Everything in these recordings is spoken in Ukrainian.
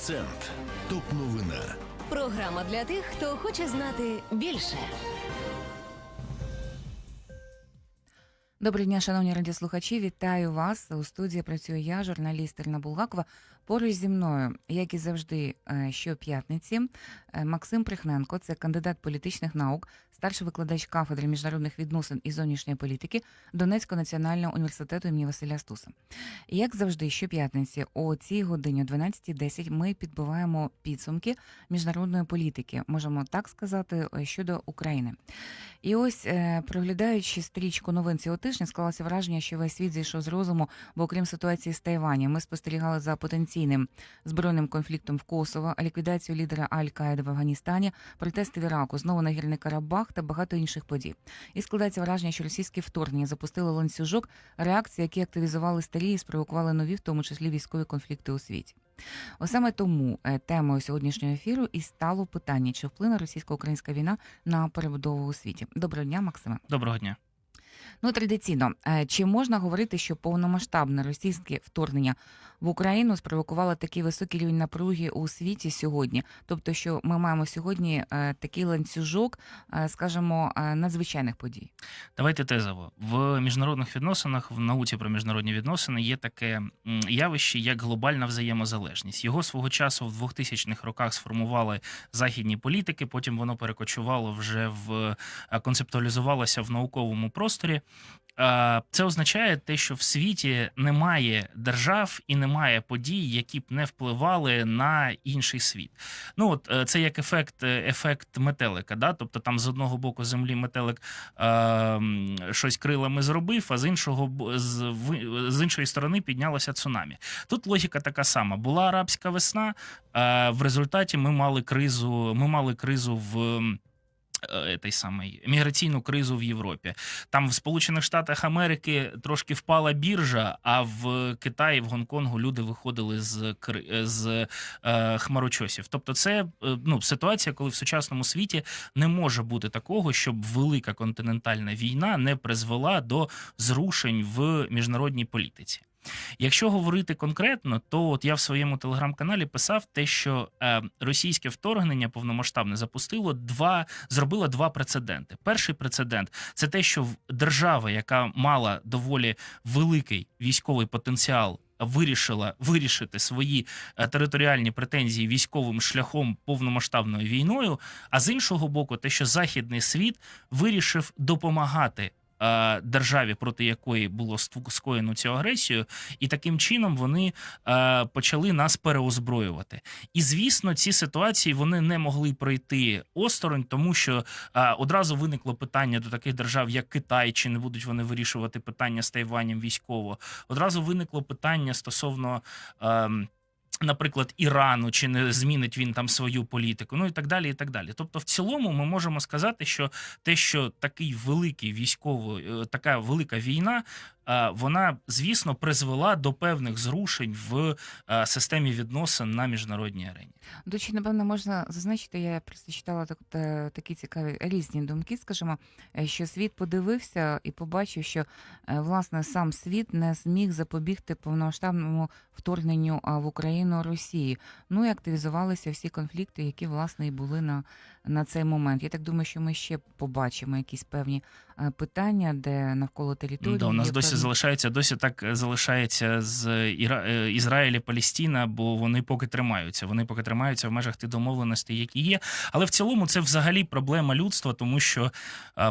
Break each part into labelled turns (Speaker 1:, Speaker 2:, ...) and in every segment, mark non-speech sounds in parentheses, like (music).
Speaker 1: Акцент. Топ новина.
Speaker 2: Програма для тих, хто хоче знати більше.
Speaker 3: Доброго дня, шановні радіослухачі. Вітаю вас. У студії працюю я, журналіст Ірина Булгакова. Поруч зі мною, як і завжди, е, щоп'ятниці, е, Максим Прихненко, це кандидат політичних наук, старший викладач кафедри міжнародних відносин і зовнішньої політики Донецького національного університету імені Василя Стуса. Як завжди, щоп'ятниці о цій годині, о 12.10, ми підбиваємо підсумки міжнародної політики, можемо так сказати, е, щодо України. І ось, проглядаючи стрічку новин цього тижня, склалося враження, що весь світ зійшов з розуму, бо окрім ситуації з Тайванем, ми спостерігали за потенційним збройним конфліктом в Косово, ліквідацію лідера Аль-Каїди в Афганістані, протести в Іраку, знову нагірний Карабах та багато інших подій. І складається враження, що російське вторгнення запустило ланцюжок реакцій, які активізували старі і спровокували нові, в тому числі військові конфлікти у світі. Ось саме тому е, темою сьогоднішнього ефіру і стало питання, чи вплине російсько-українська війна на перебудову у світі. Доброго дня, Максиме.
Speaker 4: Доброго дня.
Speaker 3: Ну, традиційно, е, чи можна говорити, що повномасштабне російське вторгнення в Україну спровокувало такий високий рівень напруги у світі сьогодні? Тобто, що ми маємо сьогодні е, такий ланцюжок, е, скажімо, е, надзвичайних подій?
Speaker 4: Давайте тезово. В міжнародних відносинах, в науці про міжнародні відносини є таке явище, як глобальна взаємозалежність. Його свого часу в 2000-х роках сформували західні політики. Потім воно перекочувало вже в концептуалізувалося в науковому просторі. Е, Це означає те, що в світі немає держав і немає подій, які б не впливали на інший світ. Ну от е, це як ефект, е, ефект метелика. Да? Тобто там з одного боку землі метелик е, щось крилами зробив, а з іншого з, з іншої сторони піднялося цунамі. Тут логіка така сама: була арабська весна. е, В результаті ми мали кризу. Ми мали кризу в. Е, Той самий міграційну кризу в Європі. Там в Сполучених Штатах Америки трошки впала біржа, а в Китаї, в Гонконгу люди виходили з з е, хмарочосів. Тобто, це е, ну ситуація, коли в сучасному світі не може бути такого, щоб велика континентальна війна не призвела до зрушень в міжнародній політиці. Якщо говорити конкретно, то от я в своєму телеграм-каналі писав те, що е, російське вторгнення повномасштабне запустило два, зробило два прецеденти. Перший прецедент це те, що держава, яка мала доволі великий військовий потенціал. Вирішила вирішити свої е, територіальні претензії військовим шляхом повномасштабною війною. А з іншого боку, те, що західний світ вирішив допомагати державі, проти якої було скоєно цю агресію, і таким чином вони е, почали нас переозброювати. І звісно, ці ситуації вони не могли пройти осторонь, тому що е, одразу виникло питання до таких держав, як Китай, чи не будуть вони вирішувати питання з Тайванем військово. Одразу виникло питання стосовно. Наприклад, Ірану, чи не змінить він там свою політику, ну і так далі. і так далі. Тобто, в цілому, ми можемо сказати, що те, що такий великий військовий, е, така велика війна, е, вона, звісно, призвела до певних зрушень в е, системі відносин на міжнародній арені.
Speaker 3: До речі, напевно, можна зазначити, я просто читала так, та- такі цікаві різні думки, скажімо, що світ подивився і побачив, що власне сам світ не зміг запобігти повномасштабному вторгненню в Україну Росії. Ну і активізувалися всі конфлікти, які власне і були на, на цей момент. Я так думаю, що ми ще побачимо якісь певні е, питання, де навколо території.
Speaker 4: Да, у нас досі
Speaker 3: певні-
Speaker 4: залишається, досі так е, залишається з Іра... е, Ізраїль і Палістина, бо вони поки тримаються. Вони поки тримаються в межах тих домовленостей, які є. Але в цілому це взагалі проблема людства, тому що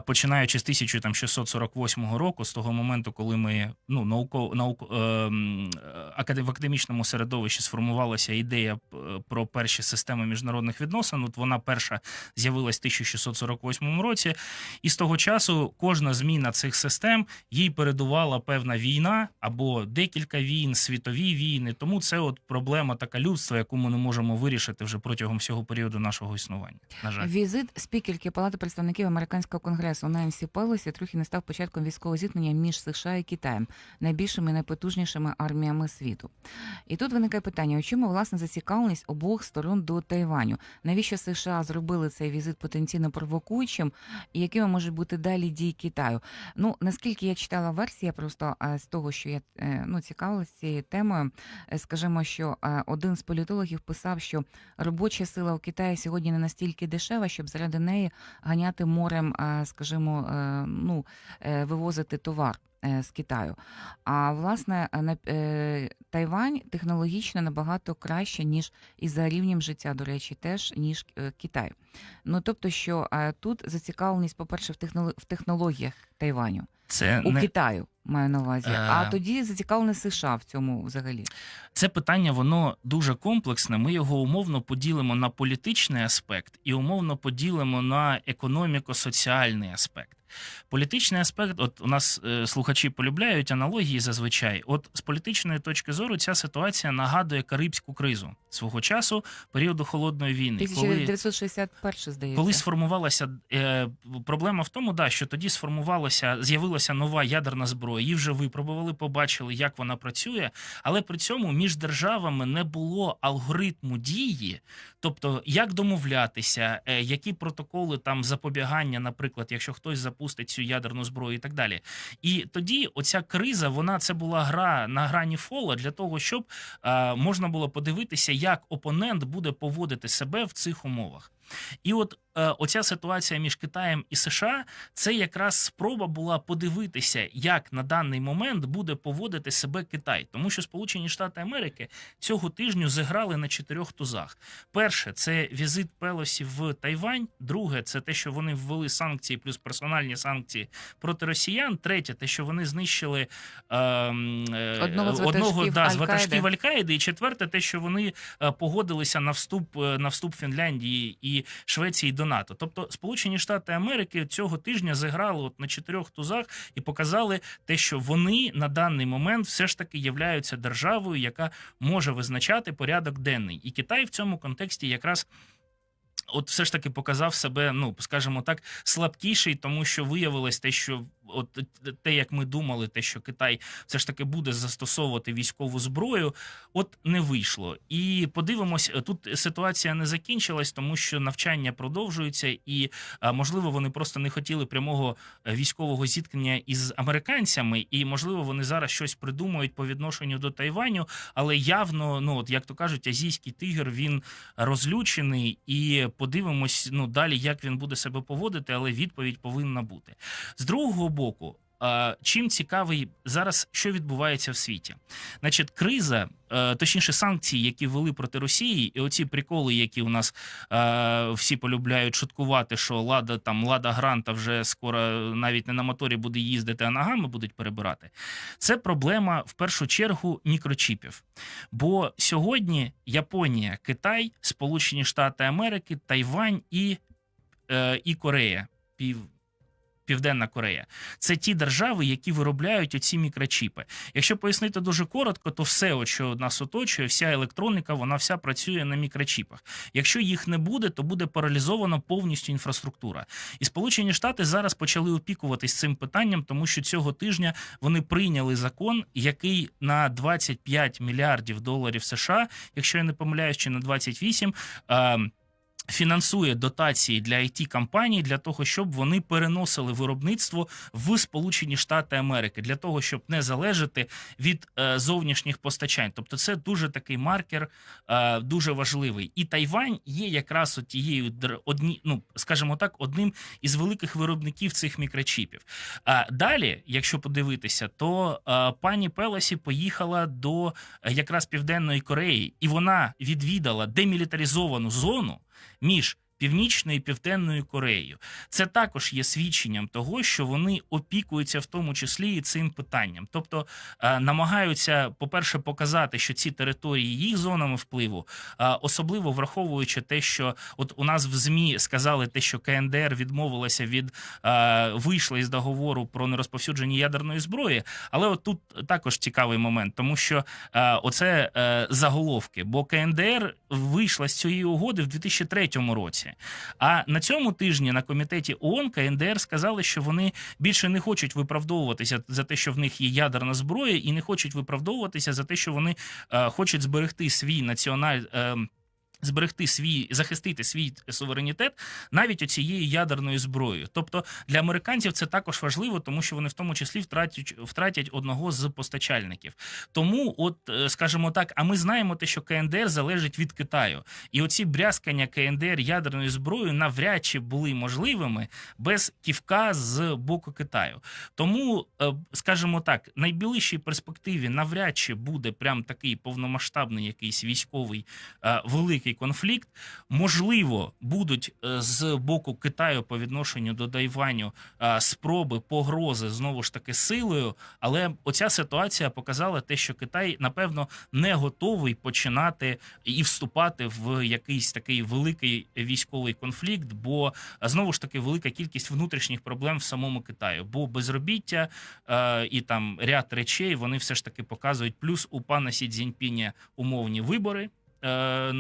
Speaker 4: починаючи з 1648 року, з того моменту, коли ми ну науко науко в академічному середовищі сформувалася ідея про перші системи міжнародних відносин. От вона перша з'явилась в 1648 році. І з того часу кожна зміна цих систем їй передувала певна війна або декілька війн, світові війни. Тому це от проблема така людства, яку ми не можемо вирішити вже протягом всього періоду нашого існування. На жаль.
Speaker 3: Візит спікерки Палати представників американського конгресу Ненсі Пелосі трохи не став початком військового зіткнення між США і Китаєм, найбільшими і найпотужнішими арміями світу. І тут виникає питання: у чому власне зацікавленість обох сторон до Тайваню? Навіщо США зробили цей візит потенційно провокуючим, і якими можуть бути далі дії Китаю. Ну наскільки я читала версія, просто е, з того, що я е, ну цікавилася цією темою, е, скажімо, що один з політологів писав, що робоча сила у Китаї сьогодні не настільки дешева, щоб заради неї ганяти морем, скажімо, ну вивозити товар. Е, З Китаю, а власне е, на е, Тайвань технологічно набагато краще, ніж і за рівнем життя, до речі, теж ніж Китай. Ну тобто, що тут зацікавленість, по-перше, в в технологіях Тайваню.
Speaker 4: Це
Speaker 3: у
Speaker 4: не
Speaker 3: Китаю маю на увазі. А
Speaker 4: Е.
Speaker 3: тоді зацікавленість США в цьому взагалі.
Speaker 4: Це питання, воно дуже комплексне. Ми його умовно поділимо на політичний аспект і умовно поділимо на економіко-соціальний аспект. Політичний аспект, от у нас е, слухачі полюбляють аналогії зазвичай. От з політичної точки зору ця ситуація нагадує Карибську кризу свого часу, періоду холодної війни, коли
Speaker 3: здається.
Speaker 4: коли сформувалася е, проблема в тому, да, що тоді сформувалася, з'явилася нова ядерна зброя. Її вже випробували, побачили, як вона працює, але при цьому між державами не було алгоритму дії, тобто як домовлятися, е, які протоколи там запобігання, наприклад, якщо хтось запустить цю ядерну зброю, і так далі. І тоді оця криза, вона це була гра на грані фола для того, щоб е, можна було подивитися, як опонент буде поводити себе в цих умовах. І от е, оця ситуація між Китаєм і США це якраз спроба була подивитися, як на даний момент буде поводити себе Китай, тому що Сполучені Штати Америки цього тижню зіграли на чотирьох тузах. Перше це візит Пелосі в Тайвань. Друге, це те, що вони ввели санкції, плюс персональні санкції проти росіян. Третє, те, що вони знищили е, е,
Speaker 3: Одного з
Speaker 4: одного
Speaker 3: ватажків
Speaker 4: да, з
Speaker 3: Аль-Каїди.
Speaker 4: Аль-Каїди. І четверте, те, що вони е, погодилися на вступ е, на вступ Фінляндії і Швеції до НАТО. Тобто Сполучені Штати Америки цього тижня зіграли от на чотирьох тузах і показали те, що вони на даний момент все ж таки являються державою, яка може визначати порядок денний. І Китай в цьому контексті якраз. От все ж таки показав себе, ну скажімо так, слабкіший, тому що виявилось те, що от те, як ми думали, те, що Китай все ж таки буде застосовувати військову зброю, от не вийшло. І подивимось, тут ситуація не закінчилась, тому що навчання продовжуються, і можливо вони просто не хотіли прямого е, військового зіткнення із американцями, і можливо вони зараз щось придумають по відношенню до Тайваню, але явно, ну от як то кажуть, азійський тигр він розлючений, і подивимось ну далі, як він буде себе поводити, але відповідь повинна бути з другого боку. Чим цікавий зараз, що відбувається в світі? Значить, криза, е, точніше, санкції, які ввели проти Росії, і оці приколи, які у нас е, всі полюбляють шуткувати, що лада там лада гранта вже скоро навіть не на моторі буде їздити, а ногами будуть перебирати. Це проблема в першу чергу мікрочіпів. Бо сьогодні Японія, Китай, Сполучені Штати Америки, Тайвань і, е, і Корея. Пів, Південна Корея це ті держави, які виробляють оці мікрочіпи. Якщо пояснити дуже коротко, то все, от, що нас оточує, вся електроніка, вона вся працює на мікрочіпах. Якщо їх не буде, то буде паралізована повністю інфраструктура. І Сполучені Штати зараз почали опікуватись цим питанням, тому що цього тижня вони прийняли закон, який на 25 мільярдів доларів США, якщо я не помиляюсь, чи на 28, е, Фінансує дотації для it компаній для того, щоб вони переносили виробництво в Сполучені Штати Америки, для того, щоб не залежати від е, зовнішніх постачань. Тобто, це дуже такий маркер, е, дуже важливий. І Тайвань є якраз от тією одні, ну скажімо так, одним із великих виробників цих мікрочіпів. А далі, якщо подивитися, то е, пані Пелосі поїхала до якраз Південної Кореї, і вона відвідала демілітаризовану зону між Північною і Південною Кореєю. Це також є свідченням того, що вони опікуються в тому числі і цим питанням. Тобто е, намагаються, по-перше, показати, що ці території їх зонами впливу, особливо враховуючи те, що от у нас в ЗМІ сказали те, що КНДР відмовилася від е, вийшла із договору про нерозповсюдження ядерної зброї. Але от тут також цікавий момент, тому що е, оце заголовки, бо КНДР вийшла з цієї угоди в 2003 році. А на цьому тижні на комітеті ООН КНДР сказали, що вони більше не хочуть виправдовуватися за те, що в них є ядерна зброя, і не хочуть виправдовуватися за те, що вони е, хочуть зберегти свій національ. Е, Зберегти свій захистити свій суверенітет навіть оцією ядерною зброєю. Тобто для американців це також важливо, тому що вони в тому числі втратять втратять одного з постачальників. Тому, от е, скажімо так, а ми знаємо те, що КНДР залежить від Китаю, і оці брязкання КНДР ядерною зброєю навряд чи були можливими без ківка з боку Китаю. Тому, е, скажімо так, найближчій перспективі навряд чи буде прям такий повномасштабний якийсь військовий е, великий конфлікт. Можливо, будуть е, з боку Китаю по відношенню до Тайваню е, спроби погрози знову ж таки силою. Але оця ситуація показала те, що Китай напевно не готовий починати і вступати в якийсь такий великий військовий конфлікт, бо е, знову ж таки велика кількість внутрішніх проблем в самому Китаю, бо безробіття і там ряд речей вони все ж таки показують. Плюс у пана Сі Цзіньпіня умовні вибори. Е,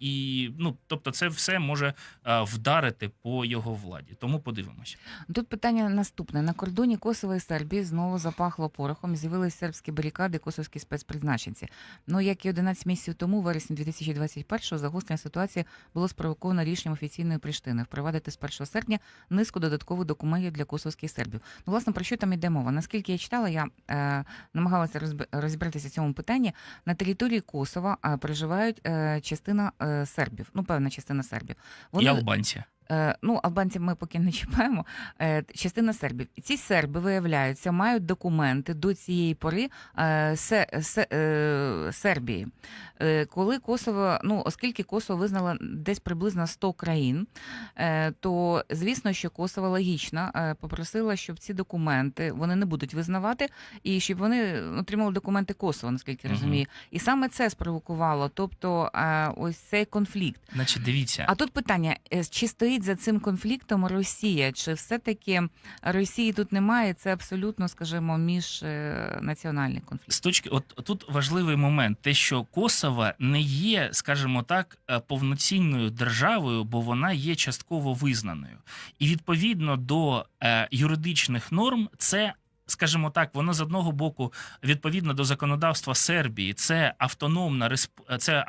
Speaker 4: і ну, тобто, це все може е, вдарити по його владі. Тому подивимось.
Speaker 3: Тут питання наступне: на кордоні Косова і Сербії знову запахло порохом. З'явились сербські барикади, косовські спецпризначенці. Ну як і 11 місяців тому, вересні 2021-го, загострення ситуації було спровоковано рішенням офіційної Пріштини впровадити з 1 серпня низку додаткових документів для косовських сербів. Ну, власне, про що там йде мова? Наскільки я читала, я е, намагалася розб- розібратися в цьому питанні. На території Косова е, проживають частина е, сербів, ну певна частина сербів.
Speaker 4: І албанці.
Speaker 3: Е, ну, албанців ми поки не (laughs) чіпаємо. Е, частина сербів. Ці серби, виявляються, мають документи до цієї пори е, се, се, Сербії. Коли Косово, ну, оскільки Косово визнало десь приблизно 100 країн, то звісно, що Косово логічно попросила, щоб ці документи вони не будуть визнавати, і щоб вони отримали документи Косово, наскільки я розумію. І саме це спровокувало, тобто ось цей конфлікт.
Speaker 4: Значить, дивіться,
Speaker 3: А тут питання: чи стоїть за цим конфліктом Росія? Чи все-таки Росії тут немає? Це абсолютно, скажімо, міжнаціональний конфлікт.
Speaker 4: з точки, от тут важливий момент, те, що Косово не є, скажімо так, е, повноцінною державою, бо вона є частково визнаною, і відповідно до е, юридичних норм, це. Скажімо так, воно з одного боку відповідно до законодавства Сербії, це автономна це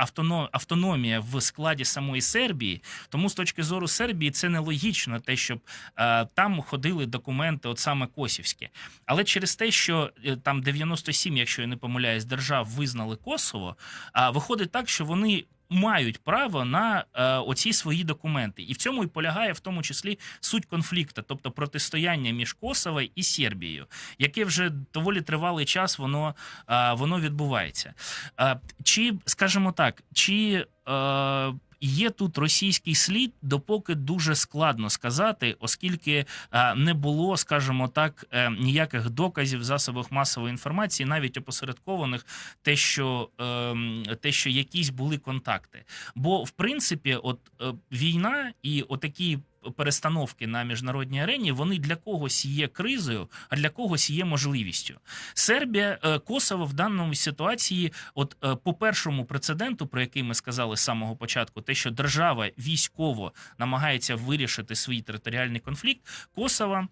Speaker 4: автономія в складі самої Сербії. Тому з точки зору Сербії це нелогічно, те, щоб е, там ходили документи, от саме косівські. Але через те, що е, там 97, якщо я не помиляюсь, держав визнали Косово, а виходить так, що вони. Мають право на е, оці свої документи, і в цьому і полягає в тому числі суть конфлікту, тобто протистояння між Косово і Сербією, яке вже доволі тривалий час воно, е, воно відбувається. Е, чи, скажімо так, чи е, є тут російський слід, допоки дуже складно сказати, оскільки е, не було, скажімо так, е, ніяких доказів засобах масової інформації, навіть опосередкованих, те, що, ем, те, що якісь були контакти. Бо, в принципі, от е, війна і отакі. Перестановки на міжнародній арені вони для когось є кризою, а для когось є можливістю. Сербія, е, Косово в даному ситуації, от е, по першому прецеденту, про який ми сказали з самого початку, те, що держава військово намагається вирішити свій територіальний конфлікт, Косово.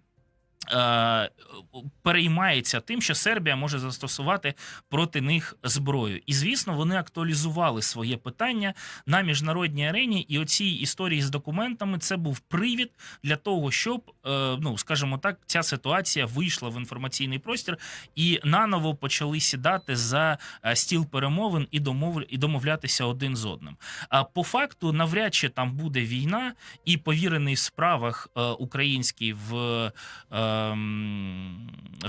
Speaker 4: Е, Переймається тим, що Сербія може застосувати проти них зброю, і звісно, вони актуалізували своє питання на міжнародній арені. І оці історії з документами це був привід для того, щоб е, ну скажімо так, ця ситуація вийшла в інформаційний простір і наново почали сідати за е, стіл перемовин і домов і домовлятися один з одним. А по факту, навряд чи там буде війна, і повірений в справах український в,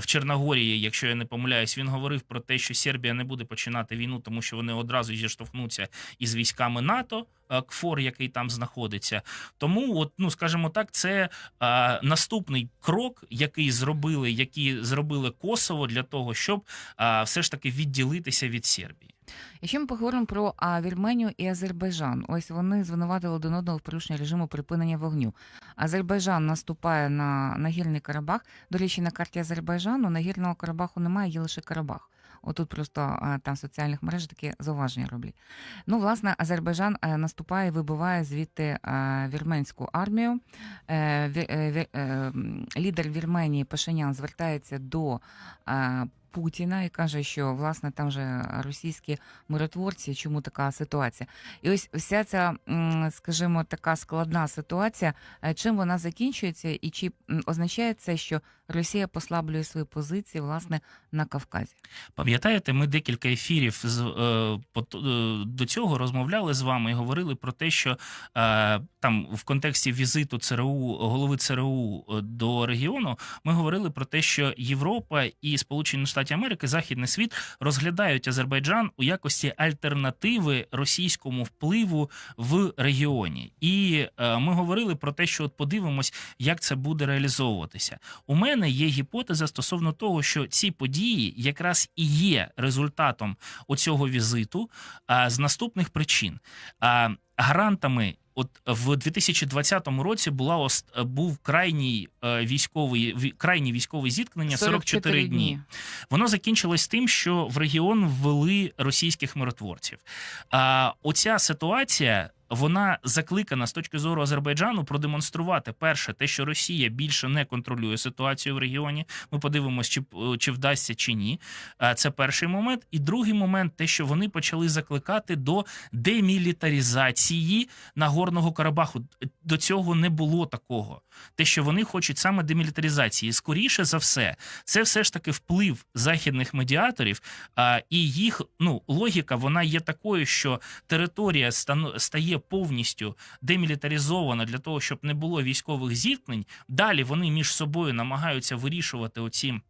Speaker 4: в Чорногорії, якщо я не помиляюсь, він говорив про те, що Сербія не буде починати війну, тому що вони одразу зіштовхнуться із військами НАТО. Е, КФОР, який там знаходиться, тому, от ну скажімо так, це е, наступний крок, який зробили, які зробили Косово для того, щоб е, все ж таки відділитися від Сербії.
Speaker 3: Якщо ми поговоримо про Вірменію і Азербайджан, ось вони звинуватили один одного в порушенні режиму припинення вогню. Азербайджан наступає на Нагірний Карабах. До речі, на карті Азербайджану Нагірного Карабаху немає, є лише Карабах. Отут просто там соціальних мережах такі зауваження роблять. Ну, власне, Азербайджан е, наступає, вибиває звідти е, вірменську армію. Е, Лідер Вірменії Пашинян звертається до Путіна і каже, що власне там же російські миротворці, чому така ситуація? І ось вся ця, скажімо, така складна ситуація, чим вона закінчується, і чи означає це, що Росія послаблює свої позиції власне на Кавказі?
Speaker 4: Пам'ятаєте, ми декілька ефірів з е, е, до цього розмовляли з вами і говорили про те, що е, там в контексті візиту ЦРУ голови ЦРУ до регіону ми говорили про те, що Європа і Сполучені Штати Америки, Західний світ розглядають Азербайджан у якості альтернативи російському впливу в регіоні. І ми говорили про те, що от подивимось, як це буде реалізовуватися. У мене є гіпотеза стосовно того, що ці події якраз і є результатом оцього візиту а, з наступних причин. А, гарантами. От в 2020 році була ост- був крайній е, військовий ві- крайні військові зіткнення 44 дні. Воно закінчилось тим, що в регіон ввели російських миротворців. А оця ситуація. Вона закликана з точки зору Азербайджану продемонструвати перше, те, що Росія більше не контролює ситуацію в регіоні. Ми подивимося, чи, чи вдасться чи ні. Це перший момент. І другий момент, те, що вони почали закликати до демілітаризації Нагорного Карабаху. До цього не було такого. Те, що вони хочуть саме демілітаризації, скоріше за все, це все ж таки вплив західних медіаторів. І їх ну логіка вона є такою, що територія стає повністю демілітаризована для того, щоб не було військових зіткнень. Далі вони між собою намагаються вирішувати оці.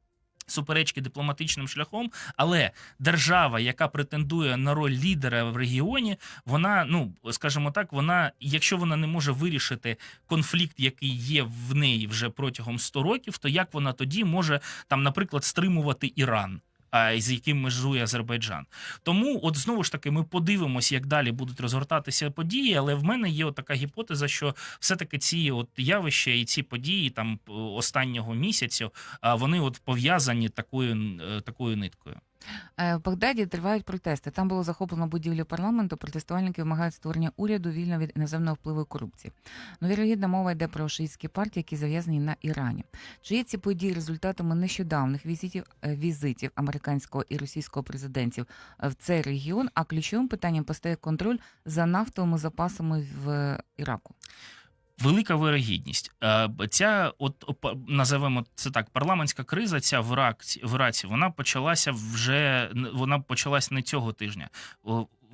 Speaker 4: Суперечки дипломатичним шляхом, але держава, яка претендує на роль лідера в регіоні, вона, ну скажімо так, вона, якщо вона не може вирішити конфлікт, який є в неї вже протягом 100 років, то як вона тоді може там, наприклад, стримувати Іран? З яким межує Азербайджан. Тому, от знову ж таки, ми подивимося, як далі будуть розгортатися події. Але в мене є така гіпотеза, що все-таки ці от явища і ці події там останнього місяця, вони от пов'язані такою, е, такою ниткою.
Speaker 3: Е, В Багдаді тривають протести. Там було захоплено будівлю парламенту. Протестувальники вимагають створення уряду вільно від іноземного впливу і корупції. Ну, вірогідно, мова йде про шиїтські партії, які зав'язані на Ірані. Чи є ці події результатами нещодавних візитів е, візитів американського і російського президентів е, в цей регіон? А ключовим питанням постає контроль за нафтовими запасами в Іраку.
Speaker 4: Велика вирогідність. Е, Ця, от називаємо це так, парламентська криза. Ця в Раці, в раці вона почалася вже вона почалася не цього тижня,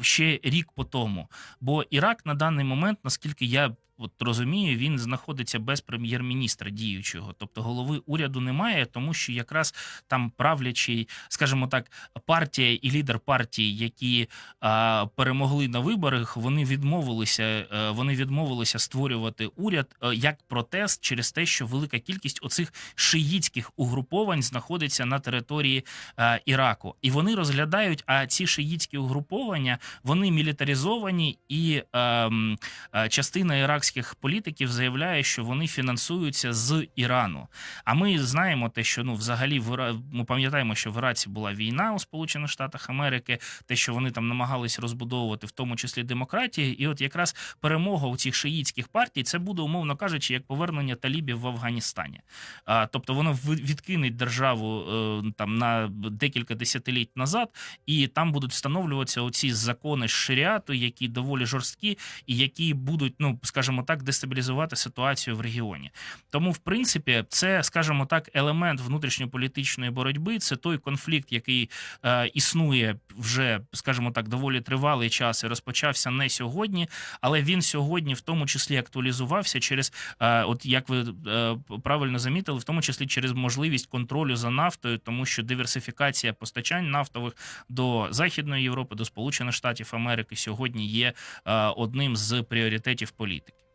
Speaker 4: ще рік по тому. Бо Ірак на даний момент, наскільки я от розумію, він знаходиться без прем'єр-міністра діючого, тобто голови уряду немає, тому що якраз там правлячий, скажімо так, партія і лідер партії, які а, перемогли на виборах, вони відмовилися, е, вони відмовилися створювати уряд е, як протест через те, що велика кількість оцих шиїтських угруповань знаходиться на території е, Іраку, і вони розглядають, а ці шиїтські угруповання вони мілітаризовані, і ем, е, частина іракських політиків заявляє, що вони фінансуються з Ірану. А ми знаємо те, що ну взагалі в ми пам'ятаємо, що в Іраці була війна у Сполучених Штатах Америки, те, що вони там намагались розбудовувати, в тому числі демократії, і от якраз перемога у цих шиїтських партій це буде, умовно кажучи, як повернення талібів в Афганістані. А, тобто воно відкине державу е, там на декілька десятиліть назад, і там будуть встановлюватися оці закони шаріату, які доволі жорсткі, і які будуть, ну скажімо так, дестабілізувати ситуацію в регіоні. Тому, в принципі, це, скажімо так, елемент внутрішньополітичної боротьби. Це той конфлікт, який е, існує вже, скажімо так, доволі тривалий час і розпочався не сьогодні, але він сьогодні, в тому числі, актуалізувався через, е, от як ви е, правильно замітили, в тому числі через можливість контролю за нафтою, тому що диверсифікація постачань нафтових до Західної Європи, до Сполучених Штатів Америки сьогодні є е, одним з пріоритетів політики.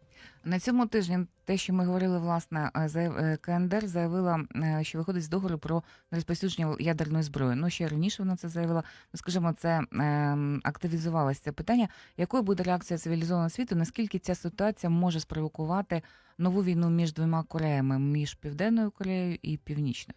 Speaker 3: На цьому тижні те, що ми говорили, власне, е, е, КНДР заявила, е, що виходить з договору про розповсюдження ядерної зброї. Ну ще раніше вона це заявила. Ну скажімо, це ем, активізувалося питання. Якою буде реакція цивілізованого світу? Наскільки ця ситуація може спровокувати нову війну між двома Кореями, між Південною Кореєю і Північною?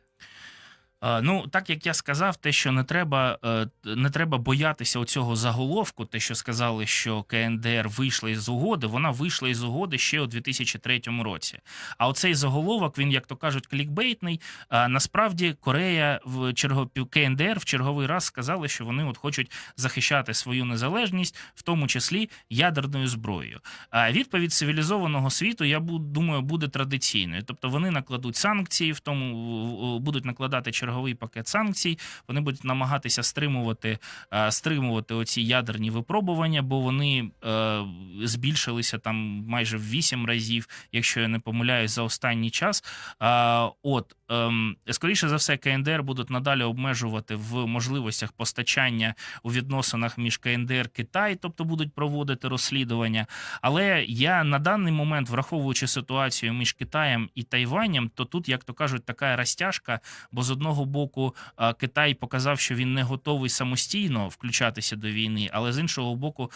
Speaker 4: Е, Ну, так як я сказав, те, що не треба, е, не треба боятися оцього заголовку, те, що сказали, що КНДР вийшла із угоди, вона вийшла із угоди ще у 2003 році. А оцей заголовок, він, як то кажуть, клікбейтний. Насправді Корея в черго... КНДР в черговий раз сказали, що вони от хочуть захищати свою незалежність, в тому числі ядерною зброєю. А відповідь цивілізованого світу, я думаю, буде традиційною. Тобто вони накладуть санкції, в тому будуть накладати черговий пакет санкцій. Вони будуть намагатися стримувати, е, стримувати оці ядерні випробування, бо вони е, збільшилися там майже в вісім разів, якщо я не помиляюсь, за останній час. А, От ем, скоріше за все, КНДР будуть надалі обмежувати в можливостях постачання у відносинах між КНДР Китай, тобто будуть проводити розслідування. Але я на даний момент, враховуючи ситуацію між Китаєм і Тайванем, то тут, як то кажуть, така розтяжка, бо з одного боку Китай показав, що він не готовий самостійно включатися до війни, але з іншого боку,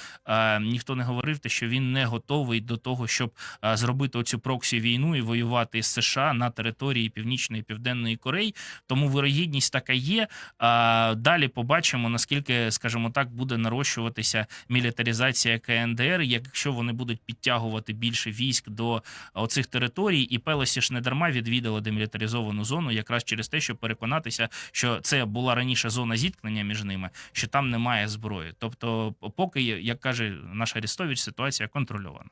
Speaker 4: ніхто не говорив, те, що він не готовий до того, щоб зробити оцю проксі війну і воювати з США на території Північної і Південної Кореї. Тому вирогідність така є. Далі побачимо, наскільки, скажімо так, буде нарощуватися мілітаризація КНДР, якщо вони будуть підтягувати більше військ до оцих територій, і Пелосі ж не дарма відвідали демілітаризовану зону, якраз через те, що щоб переконатися, що це була раніше зона зіткнення між ними, що там немає зброї. Тобто, поки, як каже наш Арістович, ситуація контрольована.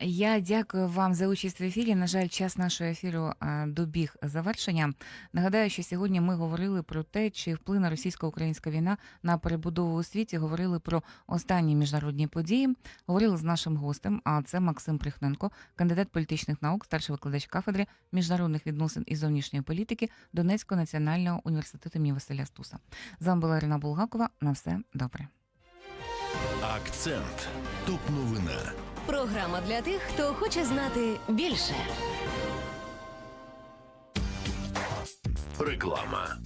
Speaker 3: Я дякую вам за участь в ефірі. На жаль, час нашого ефіру е, добіг завершення. Нагадаю, що сьогодні ми говорили про те, чи вплине російсько-українська війна на перебудову у світі. Говорили про останні міжнародні події. Говорили з нашим гостем. А це Максим Прихненко, кандидат політичних наук, старший викладач кафедри міжнародних відносин і зовнішньої політики Донецького національного університету імені Василя Стуса. З вами була Ірина Булгакова. На все добре.
Speaker 1: Акцент. Топ новина.
Speaker 2: Програма для тих, хто хоче знати більше.
Speaker 1: Реклама.